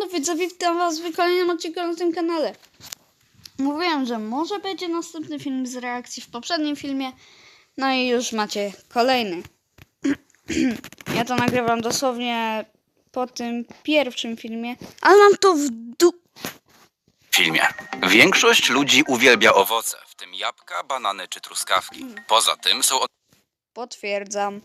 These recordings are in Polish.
No widzowie, witam was w kolejnym odcinku na tym kanale. Mówiłem, że może będzie następny film z reakcji w poprzednim filmie. No i już macie kolejny. ja to nagrywam dosłownie po tym pierwszym filmie, ale mam to w du... filmie. Większość ludzi uwielbia owoce, w tym jabłka, banany czy truskawki. Poza tym są Potwierdzam.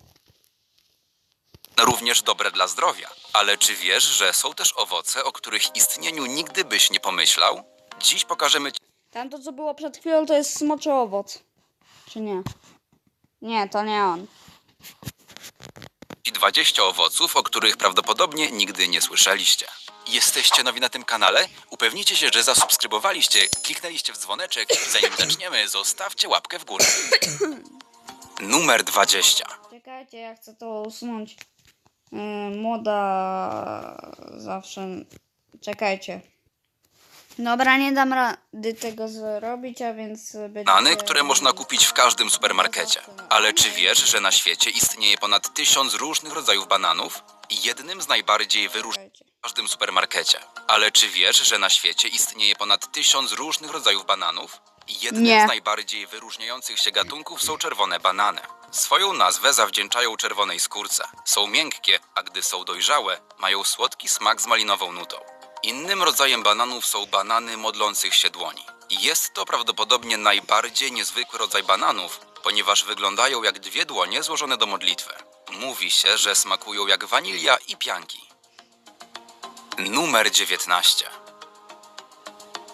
Również dobre dla zdrowia. Ale czy wiesz, że są też owoce, o których istnieniu nigdy byś nie pomyślał? Dziś pokażemy Tamto, co było przed chwilą, to jest smoczy owoc. Czy nie? Nie, to nie on. Ci 20 owoców, o których prawdopodobnie nigdy nie słyszeliście. Jesteście nowi na tym kanale? Upewnijcie się, że zasubskrybowaliście, kliknęliście w dzwoneczek i zanim zaczniemy, zostawcie łapkę w górę. Numer 20. Czekajcie, ja chcę to usunąć. Yy, moda zawsze. Czekajcie. Dobra, nie dam rady tego zrobić, a więc będzie. Banany, które można kupić w każdym supermarkecie. Ale czy wiesz, że na świecie istnieje ponad tysiąc różnych rodzajów bananów? I Jednym z najbardziej w każdym supermarkecie. Ale czy wiesz, że na świecie istnieje ponad tysiąc różnych rodzajów bananów? I Jednym Nie. z najbardziej wyróżniających się gatunków są czerwone banany. Swoją nazwę zawdzięczają czerwonej skórce. Są miękkie, a gdy są dojrzałe, mają słodki smak z malinową nutą. Innym rodzajem bananów są banany modlących się dłoni. Jest to prawdopodobnie najbardziej niezwykły rodzaj bananów, ponieważ wyglądają jak dwie dłonie złożone do modlitwy. Mówi się, że smakują jak wanilia i pianki. Numer 19.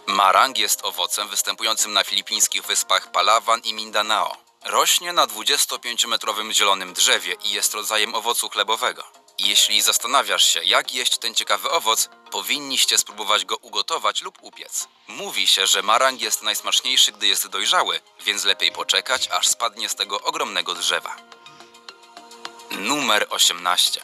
Marang jest owocem występującym na filipińskich wyspach Palawan i Mindanao. Rośnie na 25-metrowym zielonym drzewie i jest rodzajem owocu chlebowego. Jeśli zastanawiasz się, jak jeść ten ciekawy owoc, powinniście spróbować go ugotować lub upiec. Mówi się, że marang jest najsmaczniejszy, gdy jest dojrzały, więc lepiej poczekać, aż spadnie z tego ogromnego drzewa. Numer 18.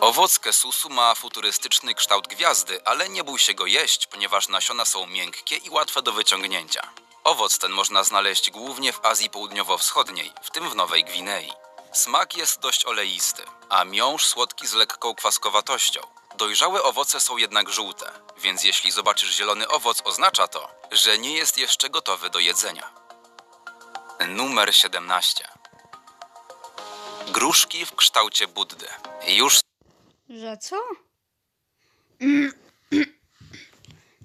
Owoc kesusu ma futurystyczny kształt gwiazdy, ale nie bój się go jeść, ponieważ nasiona są miękkie i łatwe do wyciągnięcia. Owoc ten można znaleźć głównie w Azji Południowo-Wschodniej, w tym w Nowej Gwinei. Smak jest dość oleisty, a miąższ słodki z lekką kwaskowatością. Dojrzałe owoce są jednak żółte, więc jeśli zobaczysz zielony owoc, oznacza to, że nie jest jeszcze gotowy do jedzenia. Numer 17. Gruszki w kształcie Buddy. Już Że co?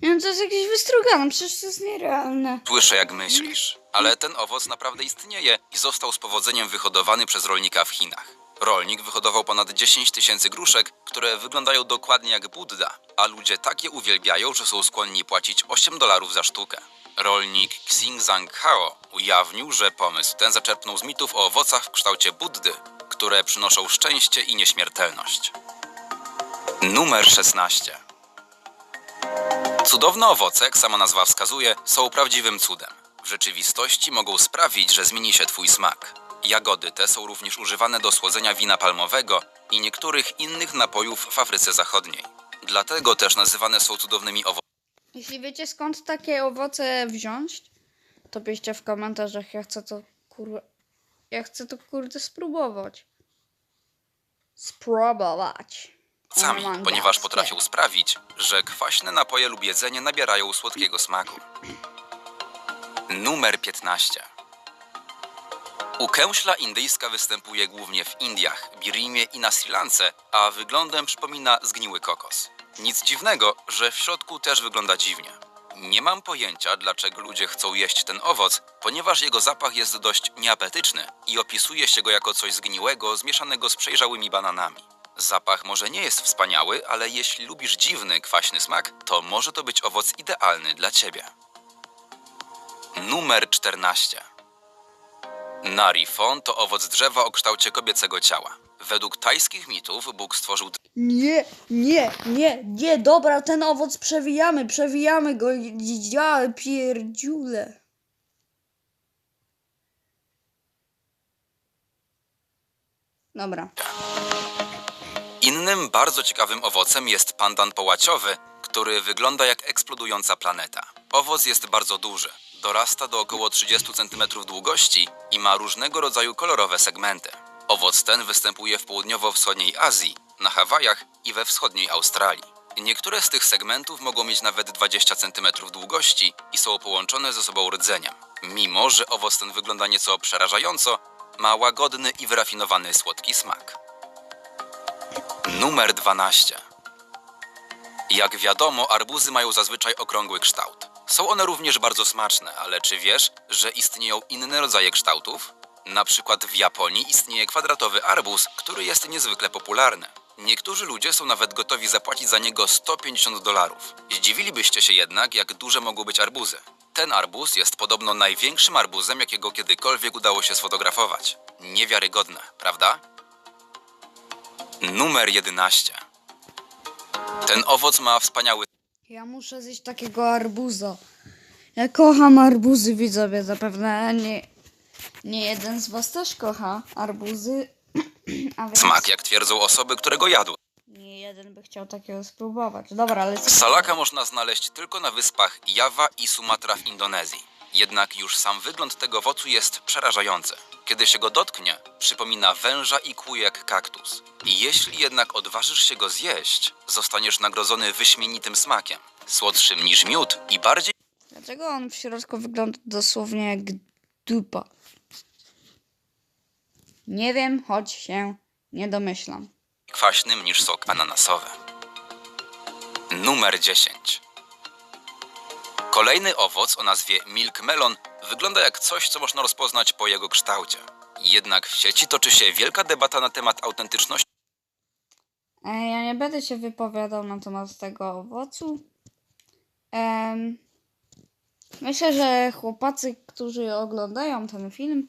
Wiem, to jest jakieś wystrugane, przecież to jest nierealne. Słyszę, jak myślisz, ale ten owoc naprawdę istnieje i został z powodzeniem wyhodowany przez rolnika w Chinach. Rolnik wyhodował ponad 10 tysięcy gruszek, które wyglądają dokładnie jak Budda, a ludzie tak je uwielbiają, że są skłonni płacić 8 dolarów za sztukę. Rolnik Xing Zhang Hao ujawnił, że pomysł ten zaczerpnął z mitów o owocach w kształcie Buddy, które przynoszą szczęście i nieśmiertelność. Numer 16. Cudowne owoce, jak sama nazwa wskazuje, są prawdziwym cudem. W rzeczywistości mogą sprawić, że zmieni się twój smak. Jagody te są również używane do słodzenia wina palmowego i niektórych innych napojów w Afryce Zachodniej. Dlatego też nazywane są cudownymi owocami. Jeśli wiecie skąd takie owoce wziąć, to piszcie w komentarzach. Ja chcę to kur... Ja chcę to kurde spróbować. Spróbować. Omangaskie. ponieważ potrafią sprawić, że kwaśne napoje lub jedzenie nabierają słodkiego smaku. Numer 15. Ukęśla indyjska występuje głównie w Indiach, Birimie i na Sri Lance, a wyglądem przypomina zgniły kokos. Nic dziwnego, że w środku też wygląda dziwnie. Nie mam pojęcia, dlaczego ludzie chcą jeść ten owoc, ponieważ jego zapach jest dość nieapetyczny i opisuje się go jako coś zgniłego zmieszanego z przejrzałymi bananami. Zapach może nie jest wspaniały, ale jeśli lubisz dziwny, kwaśny smak, to może to być owoc idealny dla ciebie. Numer 14. Narifon to owoc drzewa o kształcie kobiecego ciała. Według tajskich mitów Bóg stworzył Nie, nie, nie, nie, dobra, ten owoc przewijamy, przewijamy go, ja pierdziule. Dobra. Innym bardzo ciekawym owocem jest pandan połaciowy, który wygląda jak eksplodująca planeta. Owoc jest bardzo duży. Dorasta do około 30 cm długości i ma różnego rodzaju kolorowe segmenty. Owoc ten występuje w południowo-wschodniej Azji, na Hawajach i we wschodniej Australii. Niektóre z tych segmentów mogą mieć nawet 20 cm długości i są połączone ze sobą rdzeniem. Mimo, że owoc ten wygląda nieco przerażająco, ma łagodny i wyrafinowany słodki smak. Numer 12. Jak wiadomo, arbuzy mają zazwyczaj okrągły kształt. Są one również bardzo smaczne, ale czy wiesz, że istnieją inne rodzaje kształtów? Na przykład w Japonii istnieje kwadratowy arbuz, który jest niezwykle popularny. Niektórzy ludzie są nawet gotowi zapłacić za niego 150 dolarów. Zdziwilibyście się jednak, jak duże mogą być arbuzy. Ten arbuz jest podobno największym arbuzem, jakiego kiedykolwiek udało się sfotografować. Niewiarygodne, prawda? Numer 11. Ten owoc ma wspaniały Ja muszę zjeść takiego arbuza. Ja kocham arbuzy, widzowie. Zapewne nie, nie jeden z was też kocha arbuzy. A więc smak, jak twierdzą osoby, które go jadły. nie jeden by chciał takiego spróbować. Dobra, ale. Salaka można znaleźć tylko na wyspach Jawa i Sumatra w Indonezji. Jednak już sam wygląd tego owocu jest przerażający. Kiedy się go dotknie, przypomina węża i kłuje jak kaktus. I jeśli jednak odważysz się go zjeść, zostaniesz nagrodzony wyśmienitym smakiem. Słodszym niż miód i bardziej Dlaczego on w środku wygląda dosłownie jak dupa? Nie wiem, choć się nie domyślam. kwaśnym niż sok ananasowy. Numer 10. Kolejny owoc o nazwie milk melon wygląda jak coś, co można rozpoznać po jego kształcie. Jednak w sieci toczy się wielka debata na temat autentyczności E, ja nie będę się wypowiadał na temat tego owocu. Em, myślę, że chłopacy, którzy oglądają ten film,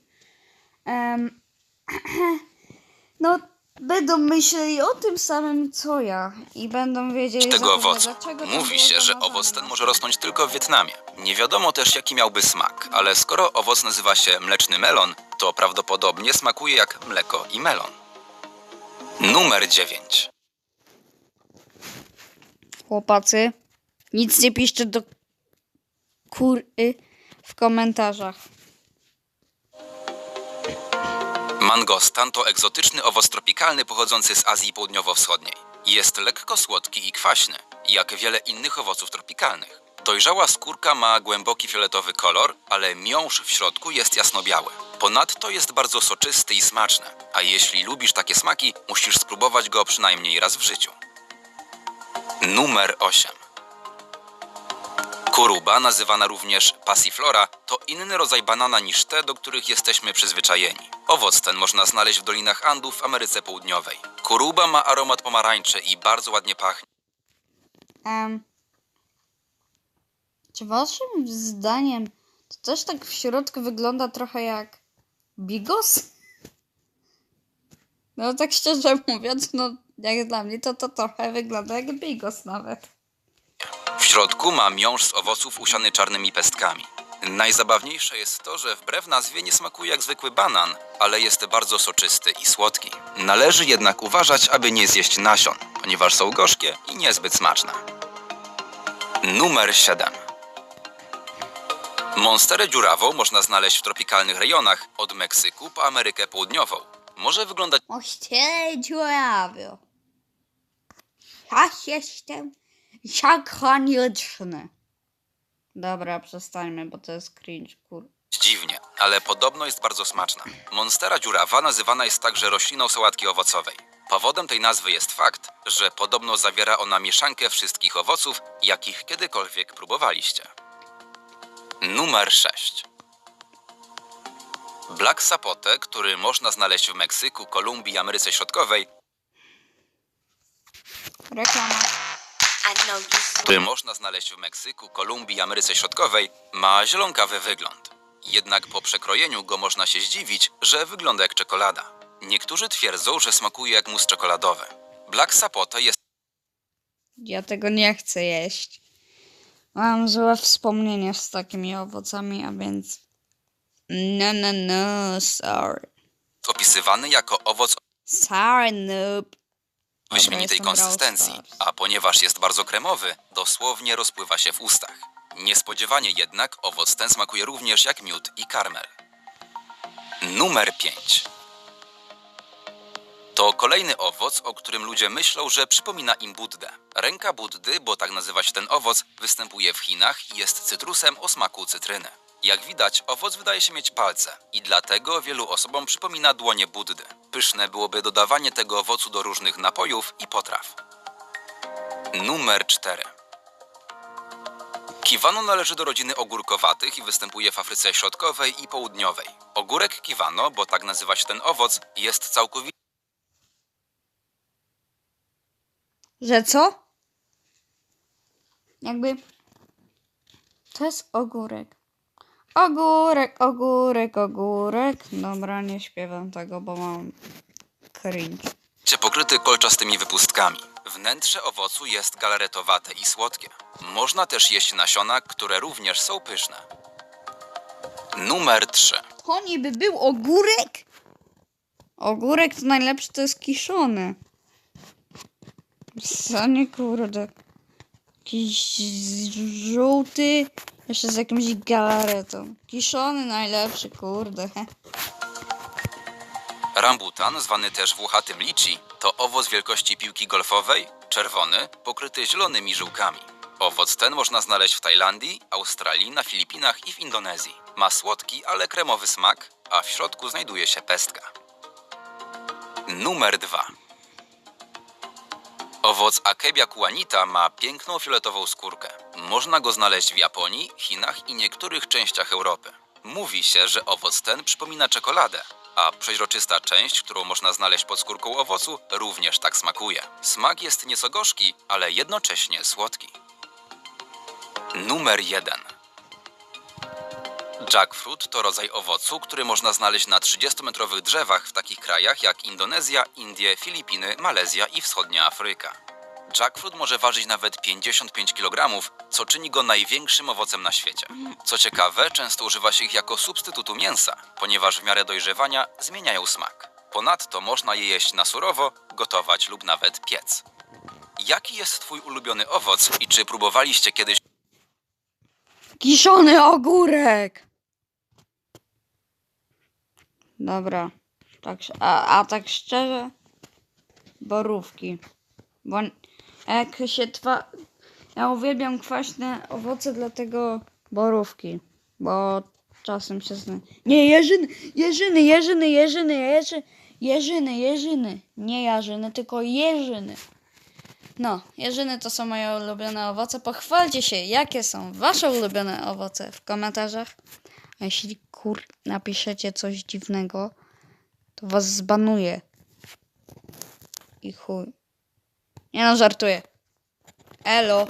em, no, będą myśleli o tym samym co ja i będą wiedzieli tego zapewne, owocu. dlaczego to Mówi było się, że zamazane owoc ten może rosnąć tylko w Wietnamie. Nie wiadomo też, jaki miałby smak, ale skoro owoc nazywa się mleczny melon, to prawdopodobnie smakuje jak mleko i melon. Numer 9. Chłopacy, nic nie piszcie do kury w komentarzach. Mangostan to egzotyczny owoc tropikalny pochodzący z Azji Południowo-Wschodniej. Jest lekko słodki i kwaśny, jak wiele innych owoców tropikalnych. Dojrzała skórka ma głęboki fioletowy kolor, ale miąższ w środku jest jasno-biały. Ponadto jest bardzo soczysty i smaczny, a jeśli lubisz takie smaki, musisz spróbować go przynajmniej raz w życiu. Numer 8. Kuruba, nazywana również passiflora, to inny rodzaj banana niż te, do których jesteśmy przyzwyczajeni. Owoc ten można znaleźć w dolinach Andów w Ameryce Południowej. Kuruba ma aromat pomarańczy i bardzo ładnie pachnie. Em, czy waszym zdaniem to też tak w środku wygląda trochę jak bigos? No tak szczerze mówiąc, no jak dla mnie to to trochę wygląda jak bigos nawet. W środku ma miąższ z owoców usiany czarnymi pestkami. Najzabawniejsze jest to, że wbrew nazwie nie smakuje jak zwykły banan, ale jest bardzo soczysty i słodki. Należy jednak uważać, aby nie zjeść nasion, ponieważ są gorzkie i niezbyt smaczne. Numer 7. Monsterę dziurawą można znaleźć w tropikalnych rejonach, od Meksyku po Amerykę Południową. Może wyglądać Oście dziurawy. Ja jestem zakonieczny. Dobra, przestańmy, bo to jest cringe, kur... dziwnie, ale podobno jest bardzo smaczna. Monstera dziurawa nazywana jest także rośliną sałatki owocowej. Powodem tej nazwy jest fakt, że podobno zawiera ona mieszankę wszystkich owoców, jakich kiedykolwiek próbowaliście. Numer 6. Black sapote, który można znaleźć w Meksyku, Kolumbii i Ameryce Środkowej, Reklama. Który można znaleźć w Meksyku, Kolumbii i Ameryce Środkowej, ma zielonkawy wygląd. Jednak po przekrojeniu go można się zdziwić, że wygląda jak czekolada. Niektórzy twierdzą, że smakuje jak mus czekoladowy. Black Sapote jest Ja tego nie chcę jeść. Mam złe wspomnienia z takimi owocami, a więc... No, no, no, sorry. opisywany jako owoc Sorry, noob. Wyśmienitej konsystencji, a ponieważ jest bardzo kremowy, dosłownie rozpływa się w ustach. Niespodziewanie jednak owoc ten smakuje również jak miód i karmel. Numer 5. To kolejny owoc, o którym ludzie myślą, że przypomina im Buddę. Ręka Buddy, bo tak nazywa się ten owoc, występuje w Chinach i jest cytrusem o smaku cytryny. Jak widać, owoc wydaje się mieć palce i dlatego wielu osobom przypomina dłonie Buddy. Pyszne byłoby dodawanie tego owocu do różnych napojów i potraw. Numer 4. Kiwano należy do rodziny ogórkowatych i występuje w Afryce Środkowej i Południowej. Ogórek kiwano, bo tak nazywa się ten owoc, jest całkowicie Że co? Jakby. To jest ogórek. Ogórek, ogórek, ogórek. Dobra, nie śpiewam tego, bo mam cringe. pokryty kolczastymi wypustkami. Wnętrze owocu jest galaretowate i słodkie. Można też jeść nasiona, które również są pyszne. Numer 3. To niby był ogórek? Ogórek to najlepszy to jest kiszony. Co nie kurde. Jakiś żółty, jeszcze z jakimś galaretą. Kiszony najlepszy, kurde. Rambutan, zwany też włochatym lichi, to owoc wielkości piłki golfowej, czerwony, pokryty zielonymi żyłkami. Owoc ten można znaleźć w Tajlandii, Australii, na Filipinach i w Indonezji. Ma słodki, ale kremowy smak, a w środku znajduje się pestka. Numer 2. Owoc Akebia kuanita ma piękną fioletową skórkę. Można go znaleźć w Japonii, Chinach i niektórych częściach Europy. Mówi się, że owoc ten przypomina czekoladę, a przeźroczysta część, którą można znaleźć pod skórką owocu, również tak smakuje. Smak jest nieco gorzki, ale jednocześnie słodki. Numer 1. Jackfruit to rodzaj owocu, który można znaleźć na 30-metrowych drzewach w takich krajach jak Indonezja, Indie, Filipiny, Malezja i Wschodnia Afryka. Jackfruit może ważyć nawet 55 kg, co czyni go największym owocem na świecie. Co ciekawe, często używa się ich jako substytutu mięsa, ponieważ w miarę dojrzewania zmieniają smak. Ponadto można je jeść na surowo, gotować lub nawet piec. Jaki jest Twój ulubiony owoc i czy próbowaliście kiedyś Kiszony ogórek! Dobra. Tak, a, a tak szczerze? Borówki. Bo jak się twa... Ja uwielbiam kwaśne owoce, dlatego borówki. Bo czasem się zna... Nie, jeżyny! Jeżyny, jeżyny, jeżyny, jeży... jeżyny, jeżyny. Nie jarzyny, tylko jeżyny. No, jeżyny to są moje ulubione owoce. Pochwalcie się, jakie są wasze ulubione owoce w komentarzach. A jeśli kur napiszecie coś dziwnego, to was zbanuję. I chuj. Nie no, żartuję. Elo.